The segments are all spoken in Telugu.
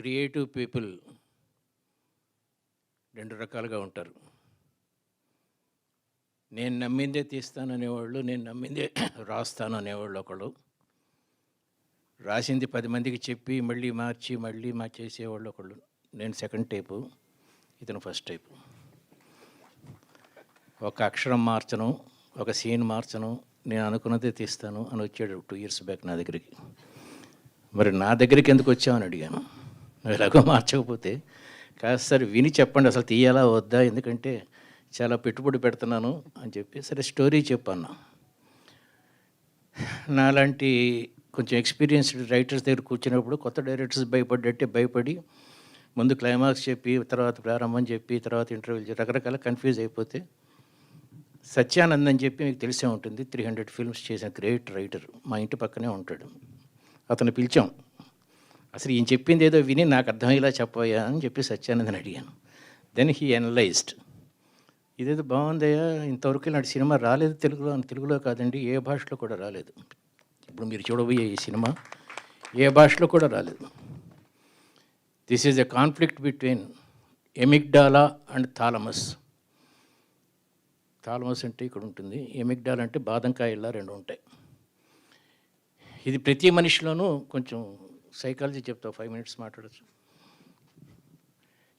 క్రియేటివ్ పీపుల్ రెండు రకాలుగా ఉంటారు. నేను నమ్మిందే తీస్తాను అనేవాళ్ళు నేను నమ్మిందే రాస్తాను అనేవాళ్ళు ఒకళ్ళు. రాసింది పది మందికి చెప్పి మళ్ళీ మార్చి మళ్ళీ మా చేసేవాళ్ళు ఒకళ్ళు. నేను సెకండ్ టైపు ఇతను ఫస్ట్ టైపు. ఒక అక్షరం మార్చను ఒక సీన్ మార్చను నేను అనుకున్నదే తీస్తాను అని వచ్చాడు టూ ఇయర్స్ బ్యాక్ నా దగ్గరికి. మరి నా దగ్గరికి ఎందుకు వచ్చామని అడిగాను. నువ్వు ఎలాగో మార్చకపోతే. కాస్త సార్ విని చెప్పండి అసలు తీయాలా వద్దా? ఎందుకంటే చాలా పెట్టుబడి పెడుతున్నాను అని చెప్పి సరే స్టోరీ చెప్పాను నాలాంటి కొంచెం ఎక్స్పీరియన్స్డ్ రైటర్స్ దగ్గర కూర్చున్నప్పుడు కొత్త డైరెక్టర్స్ భయపడ్డట్టే భయపడి ముందు క్లైమాక్స్ చెప్పి తర్వాత ప్రారంభం చెప్పి తర్వాత ఇంటర్వ్యూలు చెప్పి రకరకాల కన్ఫ్యూజ్ అయిపోతే సత్యానంద్ అని చెప్పి మీకు తెలిసే ఉంటుంది. త్రీ హండ్రెడ్ ఫిల్మ్స్ చేసిన గ్రేట్ రైటర్ మా ఇంటి పక్కనే ఉంటాడు. అతను పిలిచాం. అసలు ఈయన చెప్పింది ఏదో విని నాకు అర్థమయ్యేలా చెప్పయ్యా అని చెప్పి సత్యానందని అడిగాను. దెన్ హీ అనలైజ్డ్ ఇదేదో బాగుందయ్యా ఇంతవరకు నాటి సినిమా రాలేదు తెలుగులో తెలుగులో కాదండి ఏ భాషలో కూడా రాలేదు. ఇప్పుడు మీరు చూడబోయే ఈ సినిమా ఏ భాషలో కూడా రాలేదు. This is a conflict between amygdala and thalamus thalamus అంటే ఇక్కడ ఉంటుంది ఎమిగ్డాల్ అంటే బాదంకాయల్లా రెండు ఉంటాయి. ఇది ప్రతి మనిషిలోనూ కొంచెం సైకాలజీ చెప్తా ఫైవ్ మినిట్స్ మాట్లాడచ్చు.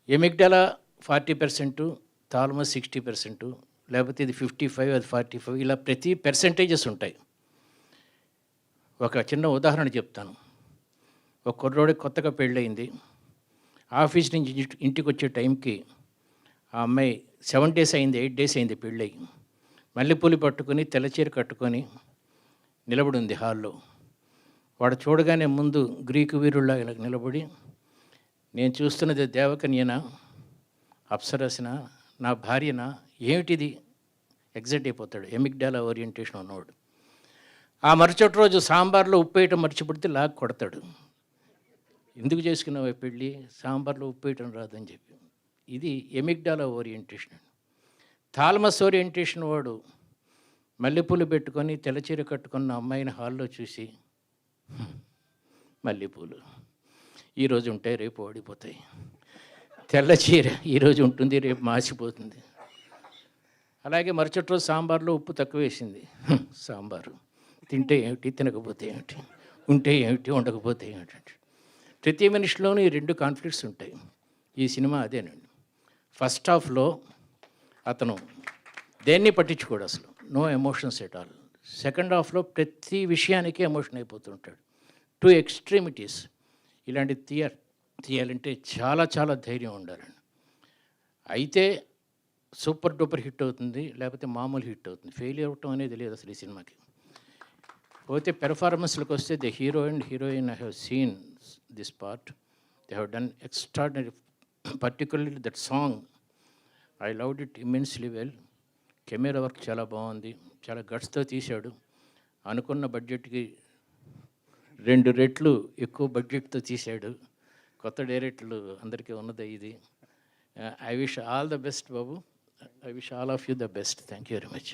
Amygdala forty percent thalamus sixty percent లేకపోతే ఇది ఫిఫ్టీ ఫైవ్ అది ఫార్టీ ఫైవ్ ఇలా ప్రతి పర్సెంటేజెస్ ఉంటాయి. ఒక చిన్న ఉదాహరణ చెప్తాను. ఒక కుర్రోడికి కొత్తగా పెళ్ళయింది. ఆఫీస్ నుంచి ఇంటికి వచ్చే టైంకి ఆ అమ్మాయి సెవెన్ డేస్ అయింది ఎయిట్ డేస్ అయింది పెళ్ళయి. మల్లెపూలు పట్టుకొని తెల్లచీర కట్టుకొని నిలబడి ఉంది హాల్లో. వాడు చూడగానే ముందు గ్రీకు వీరుల్లా ఇలా నిలబడి నేను చూస్తున్నది దేవకన్యనా? అప్సరసిన? నా భార్యనా? ఏమిటిది? ఎగ్జైట్ అయిపోతాడు. ఎమిగ్డాలా ఓరియంటేషన్ ఉన్నవాడు. ఆ మరుసటి రోజు సాంబార్లో ఉప్పు వేయటం మర్చిపెడితే లాగ్ కొడతాడు. ఎందుకు చేసుకున్నావు పెళ్ళి? సాంబార్లో ఉప్పు వేయటం రాదని చెప్పి. ఇది ఎమిగ్డాలా ఓరియంటేషన్. థాల్మస్ ఓరియంటేషన్ వాడు మల్లెపూలు పెట్టుకొని తెల్లచీర కట్టుకున్న అమ్మాయిని హాల్లో చూసి మల్లెపూలు. ఈరోజు ఉంటాయి రేపు ఓడిపోతాయి. తెల్ల చీర ఈరోజు ఉంటుంది రేపు మాసిపోతుంది. అలాగే మరుసటి రోజు సాంబార్లో ఉప్పు తక్కువ వేసింది. సాంబారు. తింటే ఏమిటి తినకపోతే ఏమిటి ఉంటే ఏమిటి ఉండకపోతే ఏమిటి ప్రతి మనిషిలోనూ ఈ రెండు కాన్ఫ్లిక్ట్స్ ఉంటాయి. ఈ సినిమా అదేనండి. ఫస్ట్ హాఫ్లో అతను దేన్ని పట్టించుకోడు అసలు? No emotions at all. Second హాఫ్లో ప్రతి విషయానికి ఎమోషన్ అయిపోతుంటాడు. టూ ఎక్స్ట్రీమిటీస్ ఇలాంటి తీయ తీయాలంటే చాలా చాలా ధైర్యం ఉండాలండి. అయితే సూపర్ డూపర్ హిట్ అవుతుంది లేకపోతే మామూలు హిట్ అవుతుంది. ఫెయిల్ అవ్వటం అనేది లేదు అసలు ఈ సినిమాకి. పోతే పెర్ఫార్మెన్స్లకు వస్తే the hero and heroine I have seen this part. They have done extraordinary particularly that song. I loved it immensely well. Camera work చాలా బాగుంది. చాలా గట్స్తో తీశాడు. అనుకున్న బడ్జెట్కి రెండు రెట్లు ఎక్కువ బడ్జెట్తో తీశాడు. కొత్త డైరెక్టర్లు అందరికీ ఉన్నదే ఇది. I wish all the best Babu. I wish all of you the best thank you very much